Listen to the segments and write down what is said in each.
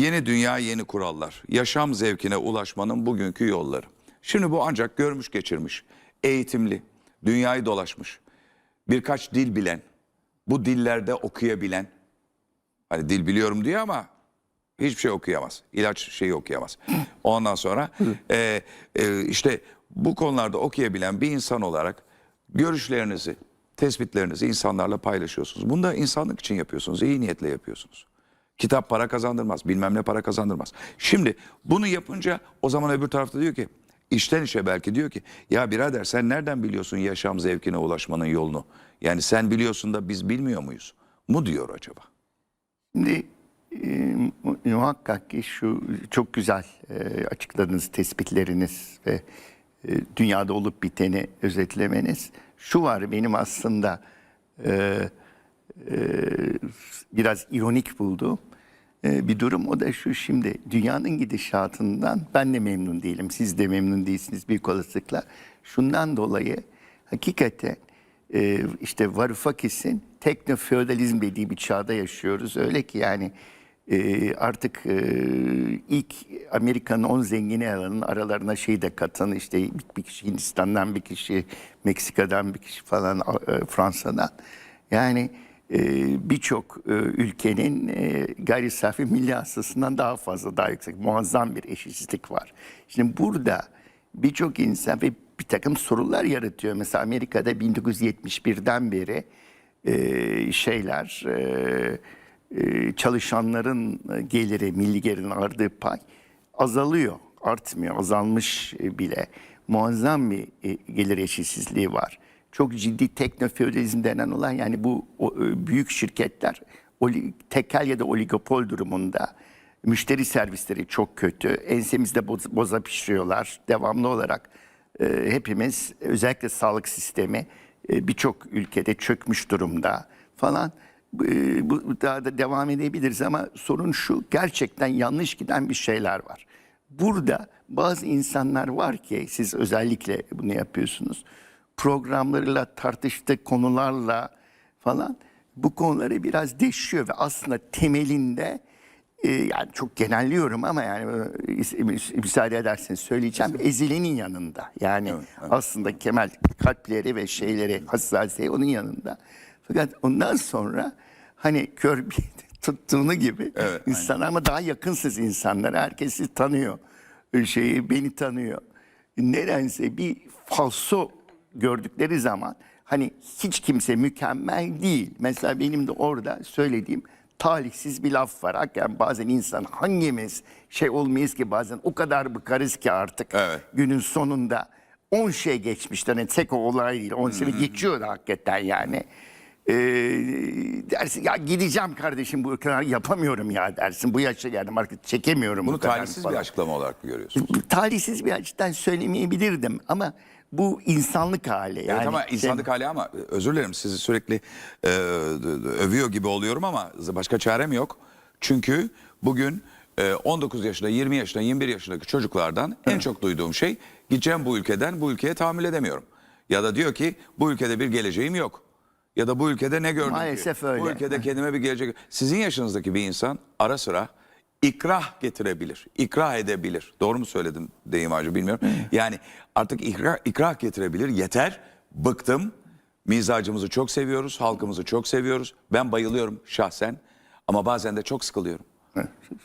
Yeni dünya, yeni kurallar. Yaşam zevkine ulaşmanın bugünkü yolları. Şimdi bu ancak görmüş geçirmiş, eğitimli, dünyayı dolaşmış, birkaç dil bilen, bu dillerde okuyabilen, hani dil biliyorum diyor ama hiçbir şey okuyamaz. İlaç şeyi okuyamaz. Ondan sonra e, e, işte bu konularda okuyabilen bir insan olarak görüşlerinizi, tespitlerinizi insanlarla paylaşıyorsunuz. Bunu da insanlık için yapıyorsunuz, iyi niyetle yapıyorsunuz. Kitap para kazandırmaz, bilmem ne para kazandırmaz. Şimdi bunu yapınca o zaman öbür tarafta diyor ki, içten içe belki diyor ki, ya birader sen nereden biliyorsun yaşam zevkine ulaşmanın yolunu? Yani sen biliyorsun da biz bilmiyor muyuz? Mu diyor acaba? Şimdi e, mu- muhakkak ki şu çok güzel e, açıkladığınız tespitleriniz ve e, dünyada olup biteni özetlemeniz. Şu var benim aslında e, e, biraz ironik bulduğum bir durum. O da şu şimdi dünyanın gidişatından ben de memnun değilim. Siz de memnun değilsiniz büyük olasılıkla. Şundan dolayı hakikaten e, işte Varoufakis'in teknofeodalizm dediği bir çağda yaşıyoruz. Öyle ki yani e, artık e, ilk Amerika'nın 10 zengini alanın aralarına şey de katan işte bir, kişi Hindistan'dan bir kişi Meksika'dan bir kişi falan Fransa'dan. Yani birçok e, ülkenin e, gayri safi milli hasılasından daha fazla daha yüksek muazzam bir eşitsizlik var. Şimdi burada birçok insan ve bir takım sorular yaratıyor. Mesela Amerika'da 1971'den beri e, şeyler çalışanların geliri, milli gelirin ardığı pay azalıyor, artmıyor, azalmış bile. Muazzam bir gelir eşitsizliği var. Çok ciddi teknofeodalizm denen olan yani bu o, e, büyük şirketler oli, tekel ya da oligopol durumunda müşteri servisleri çok kötü. Ensemizde boz, boza pişiriyorlar. Devamlı olarak e, hepimiz özellikle sağlık sistemi e, birçok ülkede çökmüş durumda falan. E, bu daha da devam edebiliriz ama sorun şu gerçekten yanlış giden bir şeyler var. Burada bazı insanlar var ki siz özellikle bunu yapıyorsunuz. Programlarıyla tartıştığı konularla falan bu konuları biraz deşiyor ve aslında temelinde e, yani çok genelliyorum ama yani e, müsaade ederseniz söyleyeceğim ezilenin yanında. Yani aslında Kemal kalpleri ve şeyleri hassasiyeti onun yanında. Fakat ondan sonra hani kör bir tuttuğunu gibi Evet, insanlar ama daha yakınsız insanlar. Herkes sizi tanıyor. Şeyi beni tanıyor. Nedense bir falso gördükleri zaman hani hiç kimse mükemmel değil. Mesela benim de orada söylediğim talihsiz bir laf var. Hakikaten bazen insan hangimiz şey olmayız ki bazen o kadar bıkarız ki artık Evet. günün sonunda 10 şey geçmişten yani tek o olay değil 10 sene geçiyor hakikaten yani. Ee, dersin ya gideceğim kardeşim bu kadar yapamıyorum ya dersin. Bu yaşa geldim artık çekemiyorum Bunu bu kadar talihsiz falan. bir açıklama olarak mı görüyorsun? Talihsiz bir açıdan söylemeyebilirdim ama bu insanlık hali. Yani evet ama şey- insanlık hali ama e, özür dilerim sizi sürekli e, övüyor gibi oluyorum ama başka çarem yok. Çünkü bugün e, 19 yaşında, 20 yaşında, 21 yaşındaki çocuklardan en çok duyduğum şey gideceğim bu ülkeden bu ülkeye tahammül edemiyorum. Ya da diyor ki bu ülkede bir geleceğim yok. Ya da bu ülkede ne gördüm Maalesef ki? öyle. Bu ülkede kendime bir gelecek. Sizin yaşınızdaki bir insan ara sıra ikrah getirebilir, ikrah edebilir. Doğru mu söyledim deyim acı bilmiyorum. Yani artık ikrah, ikrah getirebilir. Yeter, bıktım. Mizacımızı çok seviyoruz, halkımızı çok seviyoruz. Ben bayılıyorum şahsen ama bazen de çok sıkılıyorum.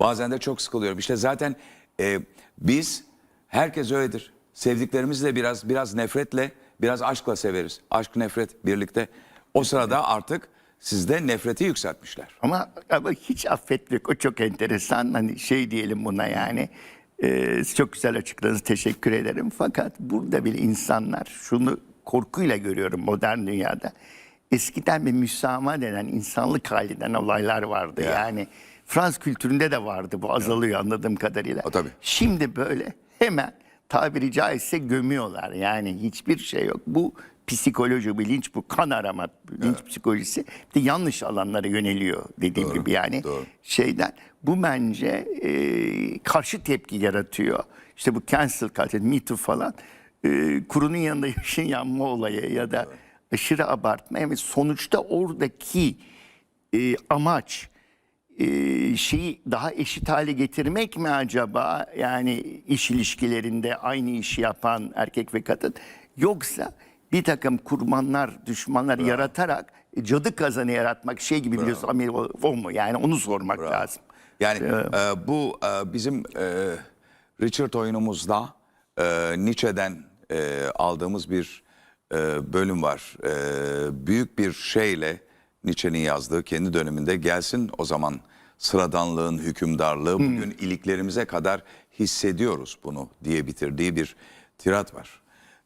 Bazen de çok sıkılıyorum. İşte zaten e, biz herkes öyledir. Sevdiklerimizle biraz biraz nefretle, biraz aşkla severiz. Aşk nefret birlikte. O sırada artık sizde nefreti yükseltmişler. Ama, ama hiç affetmek o çok enteresan. Hani şey diyelim buna yani. Ee, çok güzel açıkladınız. Teşekkür ederim. Fakat burada bile insanlar şunu korkuyla görüyorum modern dünyada. Eskiden bir müsamaha denen insanlık halinden olaylar vardı. Ya. Yani Frans kültüründe de vardı bu azalıyor anladığım kadarıyla. O tabii. Şimdi böyle hemen tabiri caizse gömüyorlar. Yani hiçbir şey yok. Bu psikoloji, bilinç bu kan arama, bilinç psikolojisi bir de yanlış alanlara yöneliyor dediğim gibi yani doğru. şeyden. Bu bence e, karşı tepki yaratıyor. İşte bu cancel culture, Me Too falan e, kurunun yanında yaşın yanma olayı ya da aşırı abartma. Yani sonuçta oradaki e, amaç e, şeyi daha eşit hale getirmek mi acaba? Yani iş ilişkilerinde aynı işi yapan erkek ve kadın yoksa bir takım kurbanlar, düşmanlar yaratarak e, cadı kazanı yaratmak şey gibi biliyorsun Amerika o mu? Yani onu sormak lazım. Yani e, bu e, bizim e, Richard oyunumuzda e, Nietzsche'den e, aldığımız bir e, bölüm var. E, büyük bir şeyle Nietzsche'nin yazdığı kendi döneminde gelsin o zaman sıradanlığın hükümdarlığı bugün iliklerimize kadar hissediyoruz bunu diye bitirdiği bir tirat var.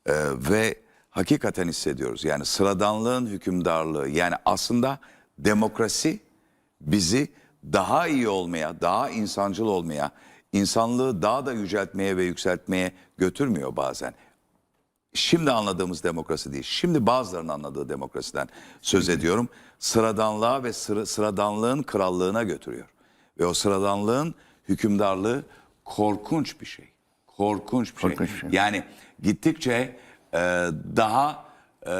E, ve hakikaten hissediyoruz. Yani sıradanlığın hükümdarlığı yani aslında demokrasi bizi daha iyi olmaya, daha insancıl olmaya, insanlığı daha da yüceltmeye ve yükseltmeye götürmüyor bazen. Şimdi anladığımız demokrasi değil. Şimdi bazılarının anladığı demokrasiden söz ediyorum. Sıradanlığa ve sıra- sıradanlığın krallığına götürüyor. Ve o sıradanlığın hükümdarlığı korkunç bir şey. Korkunç bir şey. Korkunç bir şey. Yani gittikçe e, daha e,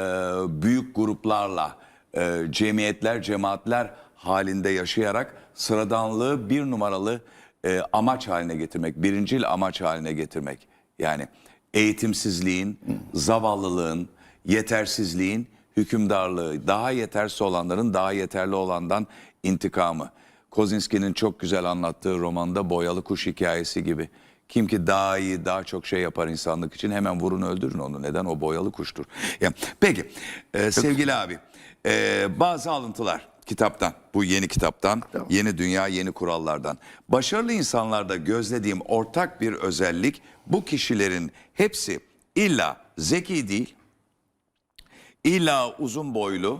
büyük gruplarla, e, cemiyetler, cemaatler halinde yaşayarak sıradanlığı bir numaralı e, amaç haline getirmek, birincil amaç haline getirmek. Yani eğitimsizliğin, zavallılığın, yetersizliğin hükümdarlığı, daha yetersiz olanların daha yeterli olandan intikamı. Kozinski'nin çok güzel anlattığı romanda Boyalı Kuş hikayesi gibi. Kim ki daha iyi, daha çok şey yapar insanlık için hemen vurun öldürün onu. Neden? O boyalı kuştur. Peki e, sevgili abi e, bazı alıntılar kitaptan, bu yeni kitaptan, yeni dünya, yeni kurallardan. Başarılı insanlarda gözlediğim ortak bir özellik bu kişilerin hepsi illa zeki değil, illa uzun boylu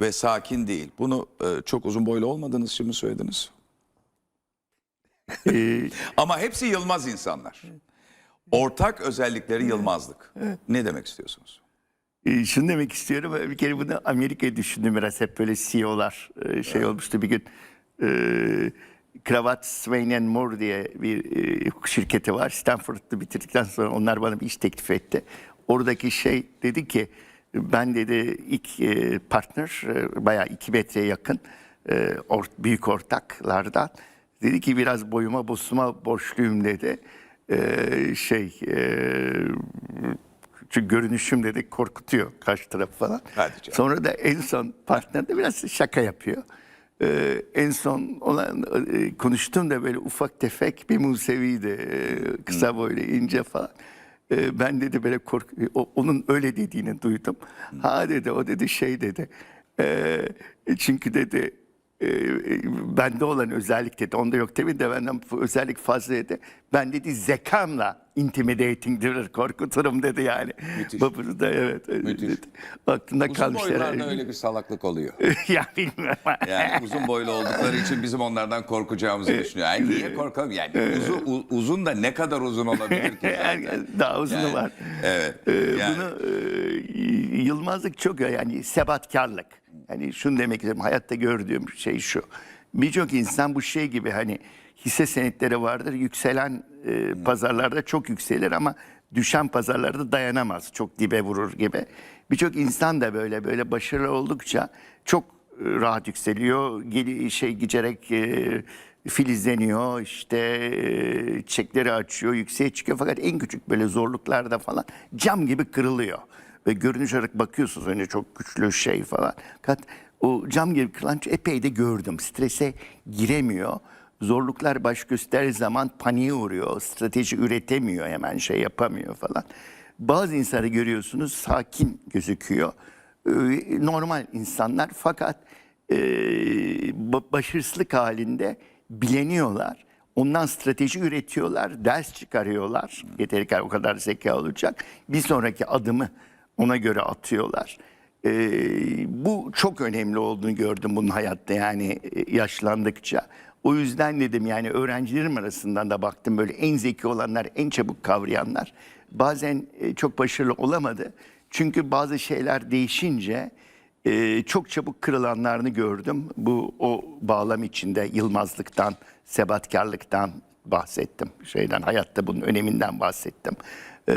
ve sakin değil. Bunu e, çok uzun boylu olmadığınız için mi söylediniz? Ee, Ama hepsi yılmaz insanlar. Ortak özellikleri yılmazlık. Ne demek istiyorsunuz? E, şunu demek istiyorum. Bir kere bunu Amerika'yı düşündüm biraz. Hep böyle CEO'lar e, şey olmuştu bir gün. E, Kravat Swain and Moore diye bir e, hukuk şirketi var. Stanford'da bitirdikten sonra onlar bana bir iş teklif etti. Oradaki şey dedi ki ben dedi ilk e, partner e, bayağı iki metreye yakın e, or- büyük ortaklardan dedi ki biraz boyuma bosuma borçluyum dedi. E, şey e, çünkü görünüşüm dedi korkutuyor karşı tarafı falan. Hadi canım. Sonra da en son partner de biraz şaka yapıyor. Ee, en son olan e, konuştum da böyle ufak tefek bir Musevi'ydi. Ee, kısa boylu ince falan. Ee, ben dedi böyle kork o- onun öyle dediğini duydum. Ha dedi o dedi şey dedi. Ee, çünkü dedi bende olan özellik dedi. Onda yok tabii de benden özellik fazla dedi. Ben dedi zekamla intimidating'dir, korkuturum dedi yani. Müthiş. Babası da evet. Müthiş. Dedi. Aklında Uzun kalmış boylularda herhalde. öyle bir salaklık oluyor. ya bilmiyorum. Yani uzun boylu oldukları için bizim onlardan korkacağımızı düşünüyor. Yani niye korkalım? Yani uzun, uzun da ne kadar uzun olabilir ki? zaten? Daha uzunu Yani, var. Evet. Ee, Yani- Bunu e, yılmazlık çok yani sebatkarlık. Hani şunu demek istiyorum hayatta gördüğüm şey şu. Birçok insan bu şey gibi hani hisse senetleri vardır yükselen e, pazarlarda çok yükselir ama düşen pazarlarda dayanamaz. Çok dibe vurur gibi. Birçok insan da böyle böyle başarılı oldukça çok e, rahat yükseliyor. Geli, şey giderek e, filizleniyor işte e, çiçekleri açıyor yükseğe çıkıyor fakat en küçük böyle zorluklarda falan cam gibi kırılıyor ve görünüş olarak bakıyorsunuz önce çok güçlü şey falan fakat o cam gibi kırılan epey de gördüm strese giremiyor zorluklar baş gösterdiği zaman paniğe uğruyor strateji üretemiyor hemen şey yapamıyor falan bazı insanları görüyorsunuz sakin gözüküyor Ee, normal insanlar fakat e, ba- başarısızlık halinde bileniyorlar. Ondan strateji üretiyorlar, ders çıkarıyorlar. Yeteri kadar o kadar zeka olacak. Bir sonraki adımı ona göre atıyorlar. Ee, bu çok önemli olduğunu gördüm bunun hayatta yani e, yaşlandıkça. O yüzden dedim yani öğrencilerim arasından da baktım böyle en zeki olanlar, en çabuk kavrayanlar bazen e, çok başarılı olamadı. Çünkü bazı şeyler değişince e, çok çabuk kırılanlarını gördüm. Bu o bağlam içinde yılmazlıktan, sebatkarlıktan, bahsettim. Şeyden hayatta bunun öneminden bahsettim. Ee,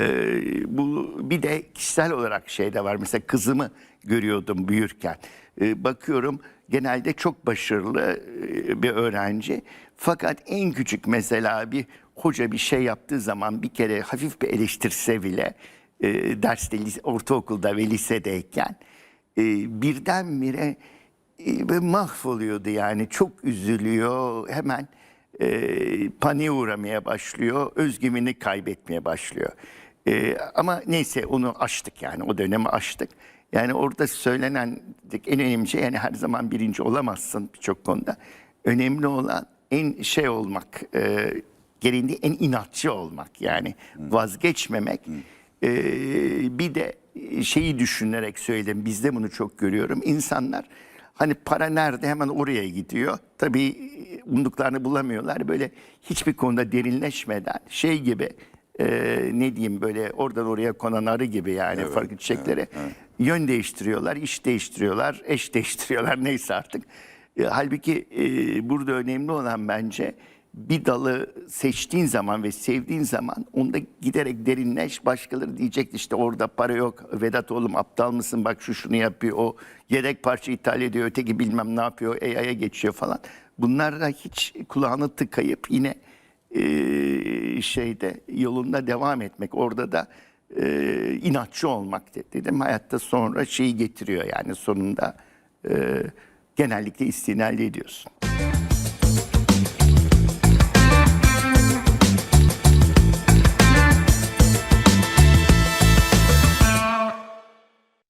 bu bir de kişisel olarak şey de var. Mesela kızımı görüyordum büyürken. Ee, bakıyorum genelde çok başarılı e, bir öğrenci. Fakat en küçük mesela bir hoca bir şey yaptığı zaman bir kere hafif bir eleştirse bile e, derste, ortaokulda ve lisedeyken e, birdenbire e, mahvoluyordu yani çok üzülüyor hemen e, paniğe uğramaya başlıyor özgüvenini kaybetmeye başlıyor. E, ama neyse onu aştık yani o dönemi aştık. Yani orada söylenen en önemli şey yani her zaman birinci olamazsın birçok konuda. Önemli olan en şey olmak e, gereğinde en inatçı olmak yani vazgeçmemek. Ee, bir de şeyi düşünerek söyledim. Bizde bunu çok görüyorum. İnsanlar hani para nerede hemen oraya gidiyor. Tabii umduklarını bulamıyorlar. Böyle hiçbir konuda derinleşmeden şey gibi e, ne diyeyim böyle oradan oraya konan arı gibi yani farklı çiçeklere yön değiştiriyorlar, iş değiştiriyorlar, eş değiştiriyorlar neyse artık. E, halbuki e, burada önemli olan bence bir dalı seçtiğin zaman ve sevdiğin zaman onda giderek derinleş başkaları diyecek işte orada para yok Vedat oğlum aptal mısın bak şu şunu yapıyor o yedek parça ithal ediyor öteki bilmem ne yapıyor AI'ya geçiyor falan. Bunlarla hiç kulağını tıkayıp yine eee, şeyde yolunda devam etmek orada da eee, inatçı olmak de- dedim hayatta sonra şeyi getiriyor yani sonunda eee, genellikle istinal ediyorsun.